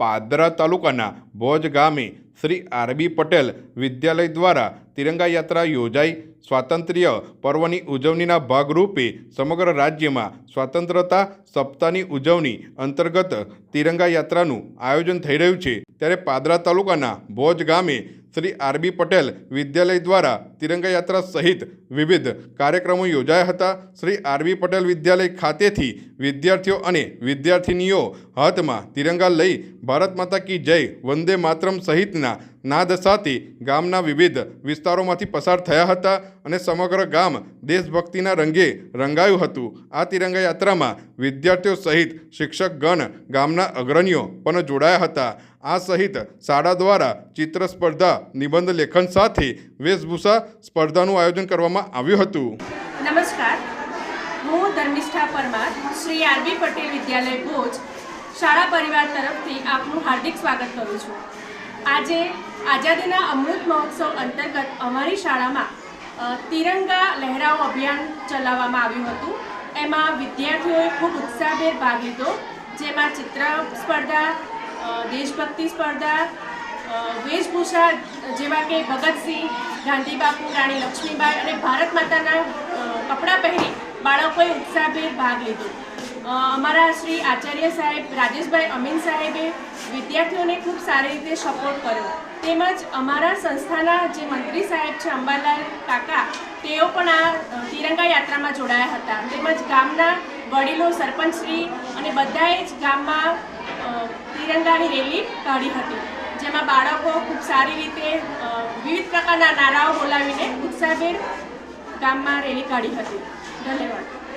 પાદરા તાલુકાના ભોજ ગામે શ્રી આરબી પટેલ વિદ્યાલય દ્વારા તિરંગા યાત્રા યોજાઈ. સ્વાતંત્ર્ય પર્વની ઉજવણીના ભાગરૂપે સમગ્ર રાજ્યમાં સ્વતંત્રતા સપ્તાહની ઉજવણી અંતર્ગત તિરંગા યાત્રાનું આયોજન થઈ રહ્યું છે. ત્યારે પાદરા તાલુકાના ભોજ ગામે શ્રી આરબી પટેલ વિદ્યાલય દ્વારા તિરંગા યાત્રા સહિત વિવિધ કાર્યક્રમો યોજાયા હતા. શ્રી આરબી પટેલ વિદ્યાલય ખાતેથી વિદ્યાર્થીઓ અને વિદ્યાર્થિનીઓ હાથમાં તિરંગા લઈ ભારત માતા કી જય, વંદે માતરમ સહિતના નાદ સાથે ગામના વિવિધ વિસ્તારોમાંથી પસાર થયા હતા અને સમગ્ર ગામ દેશભક્તિના રંગે રંગાયું હતું. આ તિરંગા યાત્રામાં વિદ્યાર્થીઓ સહિત શિક્ષકગણ ગામના અગ્રણીઓ પણ જોડાયા હતા. આ સહિત શાળા દ્વારા ચિત્ર સ્પર્ધા નિબંધ લેખન સાથે વેશભૂષા સ્પર્ધાનું આયોજન કરવામાં આવ્યું હતું. નમસ્કાર. હું ધર્મિષ્ઠા પરમાર, શ્રી આરબી પટેલ વિદ્યાલય ભોજ શાળા પરિવાર તરફથી આપનું હાર્દિક સ્વાગત કરું છું. આજે આઝાદીના અમૃત મહોત્સવ અંતર્ગત અમારી શાળામાં તિરંગા લહેરાઓ અભિયાન ચલાવવામાં આવ્યું હતું. એમાં વિદ્યાર્થીઓએ ખૂબ ઉત્સાહભેર ભાગ લીધો, જેમાં ચિત્ર સ્પર્ધા દેશભક્તિ સ્પર્ધા વેશભૂષા જેવા કે ભગતસિંહ, ગાંધીબાપુ, રાણી લક્ષ્મીબાઈ અને ભારત માતાના કપડાં પહેરી બાળકોએ ઉત્સાહભેર ભાગ લીધો. અમારા શ્રી આચાર્ય સાહેબ રાજેશભાઈ અમીન સાહેબે વિદ્યાર્થીઓને ખૂબ સારી રીતે સપોર્ટ કર્યો. તેમજ અમારા સંસ્થાના જે મંત્રી સાહેબ છે અંબાલાલ કાકા, તેઓ પણ આ તિરંગા યાત્રામાં જોડાયા હતા. તેમજ ગામના વડીલો સરપંચશ્રી અને બધાએ જ ગામમાં તિરંગાની રેલી કાઢી હતી, જેમાં બાળકો ખૂબ સારી રીતે વિવિધ પ્રકારના નારાઓ બોલાવીને ઉત્સાહભેર ગામમાં રેલી કાઢી હતી. ધન્યવાદ.